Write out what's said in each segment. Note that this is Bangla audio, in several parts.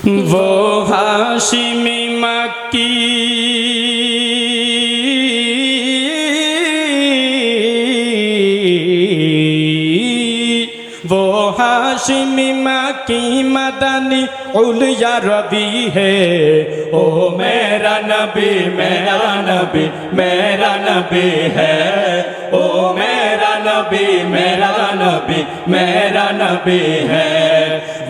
वो हाशिमी मक्की वो हाशिमी मक्की मदनी उलिया रबी है ओ मेरा नबी मेरा नबी मेरा नबी है ओ मेरा नबी मेरा नबी मेरा नबी है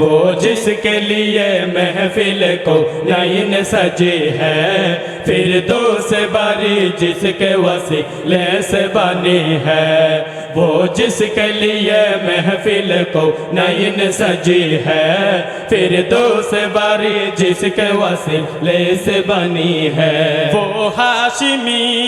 وہ جس کے لیے محفل کو لائن سجی ہے۔ پھر دو سے باری جس کے وسیلے سے بنی ہے۔ وہ جس کے لیے محفل کو نائن سجی ہے۔ پھر دو سے باری جس کے وسیلے سے بنی ہے۔ وہ ہاشمی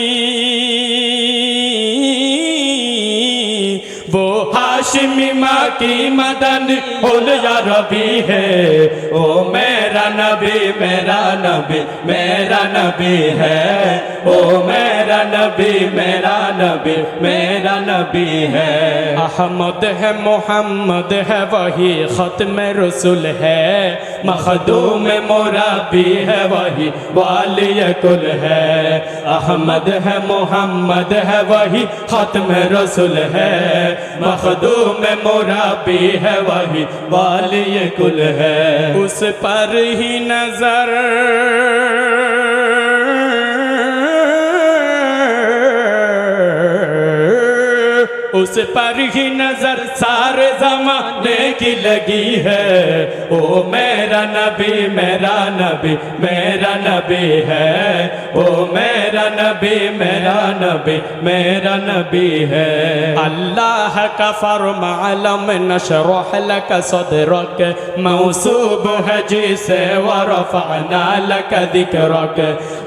ہاشمی ماں کی مدن اول یا ربی ہے۔ او میرا نبی میرا نبی میرا نبی ہے۔ او میرا نبی میرا نبی میرا نبی ہے۔ احمد ہے، محمد ہے، وہی ختم رسول ہے۔ مخدوم مرابی ہے، وہی والی کل ہے۔ احمد ہے، محمد ہے، وہی ختم رسول ہے۔ مخدوم میں مورا بھی ہے وہی والی گل ہے۔ اس پر ہی نظر उस पर ही नजर सारे जमाने की लगी है ओ मेरा नबी मेरा नबी मेरा नबी है ओ मेरा नबी मेरा नबी मेरा नबी है अल्लाह का फरमालम नशरह लक सदरक मौसूब है जिसे वरफअना लक दिक्रक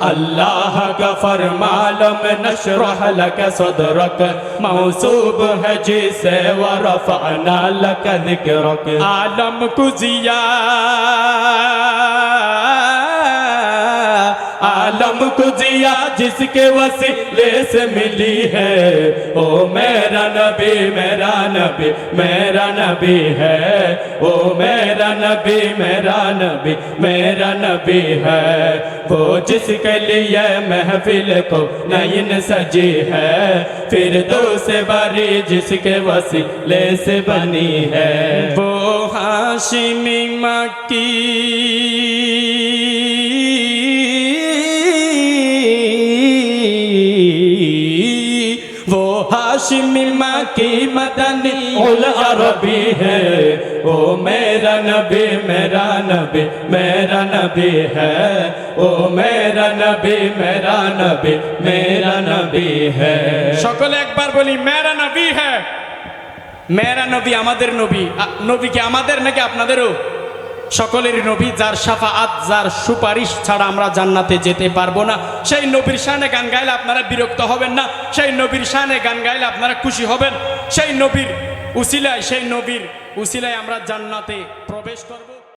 अल्लाह का फरमालम नशरह लक सदरक मौसूब صبح جسے ورفعنا لك ذکرك عالم کو زیاد عالم کو جیا جس کے وسیلے سے ملی ہے۔ او میرا نبی میرا نبی میرا نبی ہے۔ او میرا نبی میرا نبی میرا نبی ہے۔ وہ جس کے لیے محفل کو نین سجی ہے۔ پھر دو سے باری جس کے وسیلے سے بنی ہے۔ وہ ہاشمی مکی हाशिमी मक्की मदनी उल अरबी है ओ मेरा नबी मेरा नबी मेरा नबी है ओ मेरा नबी मेरा नबी मेरा नबी है সকলে একবার বলি মেরা নবী হ্যাঁ মেরা নবী আমাদের নবী আ- নবী কি আমাদের নাকি আপনাদেরও সকলের নবী যার সাফাআত যার সুপারিশ ছাড়া আমরা জান্নাতে যেতে পারব না। সেই নবীর শানে গান গাইলে আপনারা বিরক্ত হবেন না। সেই নবীর শানে গান গাইলে আপনারা খুশি হবেন। সেই নবীর উসিলায়, সেই নবীর উসিলায় আমরা জান্নাতে প্রবেশ করব।